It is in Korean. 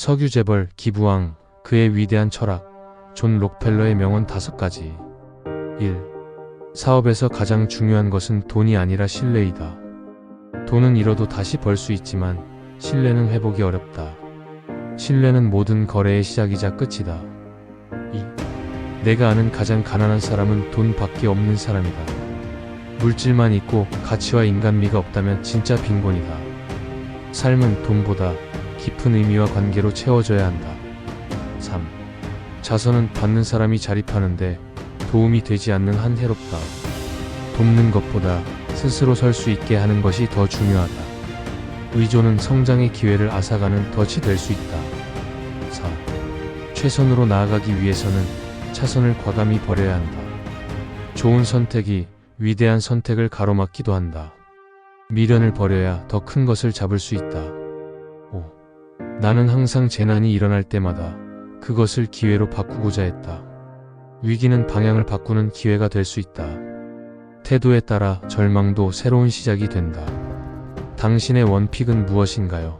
석유 재벌, 기부왕, 그의 위대한 철학, 존 록펠러의 명언 다섯 가지. 1. 사업에서 가장 중요한 것은 돈이 아니라 신뢰이다. 돈은 잃어도 다시 벌 수 있지만 신뢰는 회복이 어렵다. 신뢰는 모든 거래의 시작이자 끝이다. 2. 내가 아는 가장 가난한 사람은 돈밖에 없는 사람이다. 물질만 있고 가치와 인간미가 없다면 진짜 빈곤이다. 삶은 돈보다 깊은 의미와 관계로 채워져야 한다. 3. 자선은 받는 사람이 자립하는데 도움이 되지 않는 한 해롭다. 돕는 것보다 스스로 설 수 있게 하는 것이 더 중요하다. 의존은 성장의 기회를 앗아가는 덫이 될 수 있다. 4. 최선으로 나아가기 위해서는 차선을 과감히 버려야 한다. 좋은 선택이 위대한 선택을 가로막기도 한다. 미련을 버려야 더 큰 것을 잡을 수 있다. 5. 나는 항상 재난이 일어날 때마다 그것을 기회로 바꾸고자 했다. 위기는 방향을 바꾸는 기회가 될 수 있다. 태도에 따라 절망도 새로운 시작이 된다. 당신의 원픽은 무엇인가요?